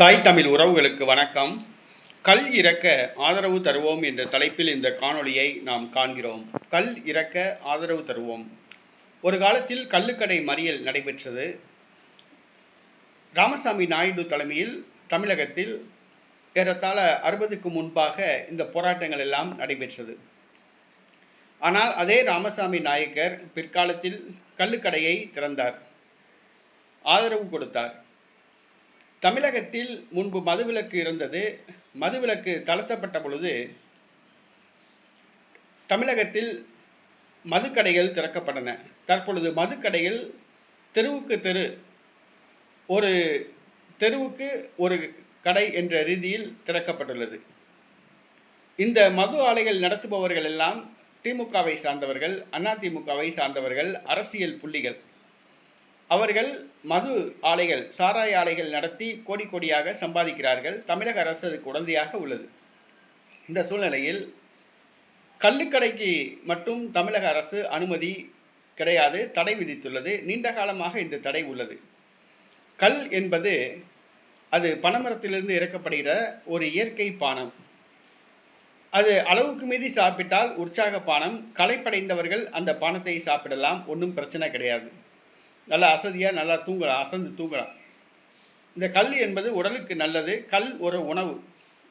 தாய் தமிழ் உறவுகளுக்கு வணக்கம். கல் இறக்க ஆதரவு தருவோம் என்ற தலைப்பில் இந்த காணொளியை நாம் காண்கிறோம். கல் இறக்க ஆதரவு தருவோம். ஒரு காலத்தில் கல்லுக்கடை மறியல் நடைபெற்றது. ராமசாமி நாயுடு தலைமையில் தமிழகத்தில் ஏறத்தாழ அறுபதுக்கு முன்பாக இந்த போராட்டங்கள் எல்லாம் நடைபெற்றது. ஆனால் அதே ராமசாமி நாயக்கர் பிற்காலத்தில் கல்லுக்கடையை திறந்தார். ஆதரவு கொடுத்தார். தமிழகத்தில் முன்பு மதுவிலக்கு இருந்தது மதுவிலக்கு தளர்த்தப்பட்ட பொழுது தமிழகத்தில் மதுக்கடைகள் திறக்கப்பட்டன. தற்பொழுது மதுக்கடைகள் தெருவுக்கு தெரு ஒரு தெருவுக்கு ஒரு கடை என்ற ரீதியில் திறக்கப்பட்டுள்ளது. இந்த மது ஆலைகள் நடத்துபவர்கள் எல்லாம் திமுகவை சார்ந்தவர்கள் அதிமுகவை சார்ந்தவர்கள் அரசியல் புள்ளிகள். அவர்கள் மது ஆலைகள் சாராய ஆலைகள் நடத்தி கோடி கோடியாக சம்பாதிக்கிறார்கள். தமிழக அரசு அதுக்கு உடந்தையாக உள்ளது. இந்த சூழ்நிலையில் கள்ளுக்கடைக்கு மட்டும் தமிழக அரசு அனுமதி கிடையாது தடை விதித்துள்ளது. நீண்ட காலமாக இந்த தடை உள்ளது. கல் என்பது அது பனைமரத்திலிருந்து இறக்கப்படுகிற ஒரு இயற்கை பானம். அது அளவுக்கு மீறி சாப்பிட்டால் உற்சாக பானம். களைப்படைந்தவர்கள் அந்த பானத்தை சாப்பிடலாம். ஒன்றும் பிரச்சனை கிடையாது. நல்லா அசதியாக நல்லா தூங்கலாம் அசந்து தூங்கலாம். இந்த கல் என்பது உடலுக்கு நல்லது. கல் ஒரு உணவு.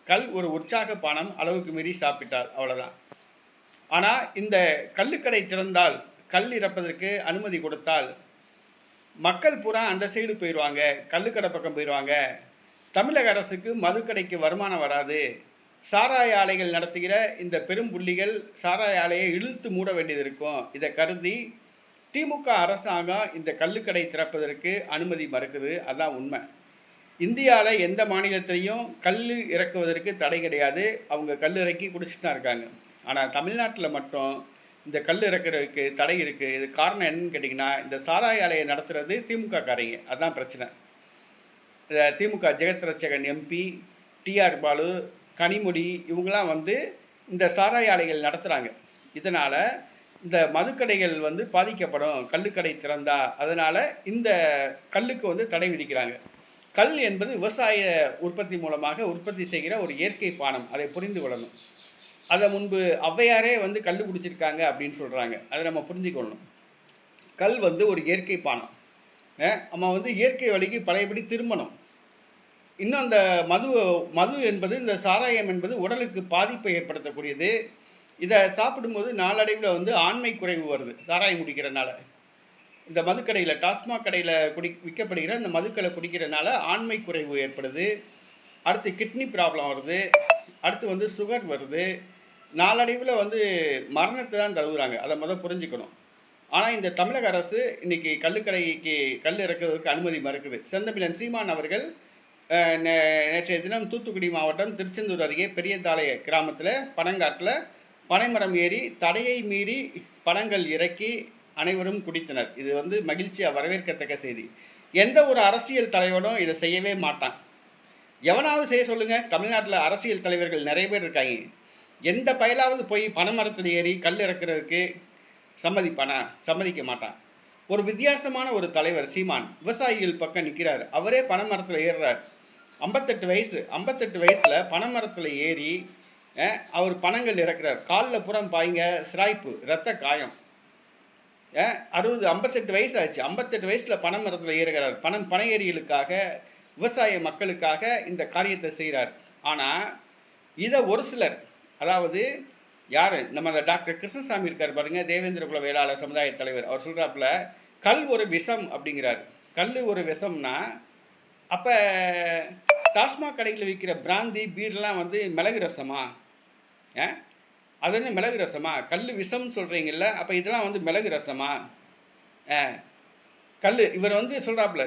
கல் ஒரு உற்சாக பானம். அளவுக்கு மீறி சாப்பிட்டால் அவ்வளோதான் ஆனால் இந்த கல்லுக்கடை திறந்தால் கல் இறப்பதற்கு அனுமதி கொடுத்தால் மக்கள் பூரா அந்த சைடு போயிடுவாங்க கல்லுக்கடை பக்கம் போயிடுவாங்க தமிழக அரசுக்கு மதுக்கடைக்கு வருமானம் வராது. சாராய ஆலைகள் நடத்துகிற இந்த பெரும் புள்ளிகள் சாராய ஆலையை இழுத்து மூட வேண்டியது இருக்கும். இதை கருதி திமுக அரசாங்கம் இந்த கள்ளுக்கடை திறப்பதற்கு அனுமதி மறுக்குது அதான் உண்மை. இந்தியாவில் எந்த மாநிலத்திலையும் கல் இறக்குவதற்கு தடை கிடையாது. அவங்க கல் இறக்கி குடிச்சிட்டு தான் இருக்காங்க. ஆனால் தமிழ்நாட்டில் மட்டும் இந்த கல் இறக்குறதுக்கு தடை இருக்குது இது காரணம் என்னன்னு கேட்டிங்கன்னா இந்த சாராய ஆலையை நடத்துகிறது திமுக காரங்க. அதுதான் பிரச்சனை. இந்த திமுக Jagath Ratchagan MP T R Baalu Kanimozhi இவங்களாம் வந்து இந்த சாராய ஆலைகள் நடத்துகிறாங்க இதனால் இந்த மதுக்கடைகள் வந்து பாதிக்கப்படும். கல்லுக்கடை திறந்தா. அதனால் இந்த கல்லுக்கு வந்து தடை விதிக்கிறாங்க. கல் என்பது விவசாய உற்பத்தி மூலமாக உற்பத்தி செய்கிற ஒரு இயற்கை பானம். அதை புரிந்து கொள்ளணும். அதை முன்பு ஔவையாரே வந்து கல் குடிச்சிருக்காங்க அப்படின்னு சொல்கிறாங்க அதை நம்ம புரிஞ்சுக்கொள்ளணும் கல் வந்து ஒரு இயற்கை பானம். நம்ம வந்து இயற்கை வழிக்கு பழையபடி திரும்பணும். இன்னும் அந்த மது மது என்பது இந்த சாராயம் என்பது உடலுக்கு பாதிப்பை ஏற்படுத்தக்கூடியது. இதை சாப்பிடும்போது நாளடைவில் வந்து ஆண்மை குறைவு வருது. சாராயம் குடிக்கிறனால இந்த மதுக்கடையில் டாஸ்மாக் கடையில் குடி விற்கப்படுகிற இந்த மதுக்களை குடிக்கிறனால ஆண்மை குறைவு ஏற்படுது. அடுத்து கிட்னி ப்ராப்ளம் வருது. அடுத்து வந்து சுகர் வருது. நாளடைவில் வந்து மரணத்தை தான் தழுவுறாங்க. அதை முதல் புரிஞ்சுக்கணும். ஆனால் இந்த தமிழக அரசு இன்னைக்கு கல்லுக்கடைக்கு கல் இறக்குவதற்கு அனுமதி மறுக்குது. செந்தமிழன் சீமான் அவர்கள் நே- நேற்றைய தினம் தூத்துக்குடி மாவட்டம் திருச்செந்தூர் அருகே பெரியதாளை கிராமத்தில் பனங்காட்டில் பனைமரம் ஏறி தடையை மீறி படங்கள் இறக்கி அனைவரும் குடித்தனர். இது வந்து மகிழ்ச்சியாக வரவேற்கத்தக்க செய்தி. எந்த ஒரு அரசியல் தலைவனும் இதை செய்யவே மாட்டான். எவனாவது செய்ய சொல்லுங்கள் தமிழ்நாட்டில் அரசியல் தலைவர்கள் நிறைய பேர் இருக்காங்க. எந்த பயலாவது போய் பனைமரத்தில் ஏறி கல் இறக்குறதுக்கு சம்மதிப்பானா? சம்மதிக்க மாட்டான். ஒரு வித்தியாசமான ஒரு தலைவர் சீமான் விவசாயிகள் பக்கம் நிற்கிறார் அவரே பனைமரத்தில் ஏறுறார். ஐம்பத்தெட்டு வயசு ஐம்பத்தெட்டு வயசில் பனைமரத்தில் ஏறி அவர் பணங்கள் இறக்குறார். காலில் புறம் பாய்ங்க சிராய்ப்பு ரத்த காயம். அறுபது ஐம்பத்தெட்டு வயசு ஆச்சு ஐம்பத்தெட்டு வயசில் பணம் மரத்தில் ஏறுகிறார் பணம் பணையேறிகளுக்காக விவசாய மக்களுக்காக இந்த காரியத்தை செய்கிறார் ஆனால் இதை ஒரு சிலர் அதாவது யார்? நம்ம அந்த டாக்டர் கிருஷ்ணசாமி இருக்கார் பாருங்க தேவேந்திர குல வேளாளர் சமுதாய தலைவர். அவர் சொல்கிறாப்புல கல் ஒரு விஷம் அப்படிங்கிறார். கல் ஒரு விஷம்னா அப்போ டாஸ்மாக் கடையில் விற்கிற பிராந்தி பீர்லாம் வந்து மிளகு ரசமா? அது வந்து மிளகு ரசமா? கல் விஷம்னு சொல்கிறீங்கல்ல அப்போ இதெல்லாம் வந்து மிளகு ரசமா? ஆ. கல் இவர் வந்து சொல்கிறாப்புல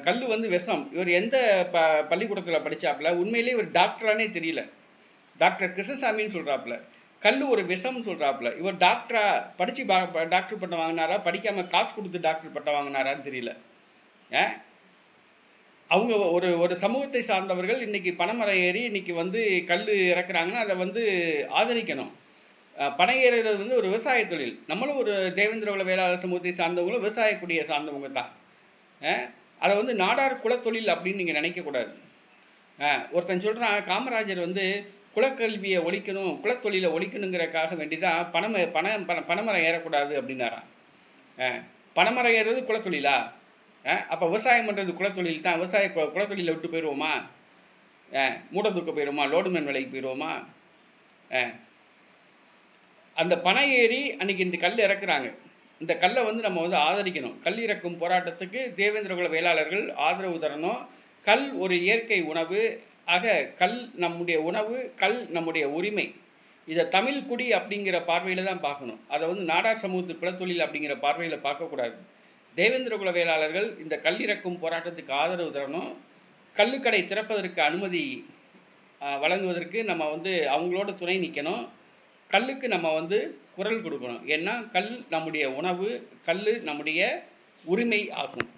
கல் வந்து விஷம். இவர் எந்த ப பள்ளிக்கூடத்தில் படித்தாப்புல உண்மையிலேயே இவர் டாக்டரானே தெரியல. டாக்டர் கிருஷ்ணசாமின்னு சொல்கிறாப்புல கல் ஒரு விஷம்னு சொல்கிறாப்புல இவர் டாக்டரா படித்து பா ப- டாக்டர் பட்டம் வாங்கினாரா? படிக்காமல் காசு கொடுத்து டாக்டர் பட்டம் வாங்கினாரான்னு தெரியல. ஆ? அவங்க ஒரு ஒரு சமூகத்தை சார்ந்தவர்கள் இன்னைக்கு பனைமரம் ஏறி இன்னைக்கு வந்து கல் இறக்குறாங்கன்னா அதை வந்து ஆதரிக்கணும். பனை ஏறுறது வந்து ஒரு விவசாய தொழில். நம்மளும் ஒரு தேவேந்திர வேளாளர் சமூகத்தை சார்ந்தவங்களும் விவசாய சார்ந்தவங்க தான். அதை வந்து நாடார் குலத்தொழில் அப்படின்னு நீங்கள் நினைக்கக்கூடாது. ஆ ஒருத்தன் சொல்கிறான் காமராஜர் வந்து குலக்கல்வியை ஒழிக்கணும் குலத்தொழிலை ஒழிக்கணுங்கிறக்காக வேண்டி தான் பணம் பணம் பண பணமரம் ஏறக்கூடாது அப்படின்னாராம். பணமரம் ஏறுறது குலத்தொழிலா? அப்போ விவசாயம் பண்ணுறது குலத்தொழில் தான். விவசாய கு விட்டு போயிடுவோமா ஆ மூட்டை தூக்க போயிடுவோமா லோடுமேன் வேலைக்கு போயிடுவோமா அந்த பனை ஏறி அன்றைக்கி இந்த கல் இறக்குறாங்க. இந்த கல்லை வந்து நம்ம வந்து ஆதரிக்கணும். கல் இறக்கும் போராட்டத்துக்கு தேவேந்திர குல வேளாளர்கள் ஆதரவு தரணும். கல் ஒரு இயற்கை உணவு. ஆக கல் நம்முடைய உணவு கல் நம்முடைய உரிமை. இதை தமிழ் குடி அப்படிங்கிற பார்வையில் தான் பார்க்கணும். அதை வந்து நாடார் சமூகத்து குலத்தொழில் அப்படிங்கிற பார்வையில் பார்க்கக்கூடாது. தேவேந்திர குல வேளாளர்கள் இந்த கல் இறக்கும் போராட்டத்துக்கு ஆதரவு தரணும். கல்லுக்கடை திறப்பதற்கு அனுமதி வழங்குவதற்கு நம்ம வந்து அவங்களோட துணை நிற்கணும் கல்லுக்கு நம்ம வந்து குரல் கொடுக்கணும். ஏன்னா கல் நம்முடைய உணவு கல் நம்முடைய உரிமை ஆகும்.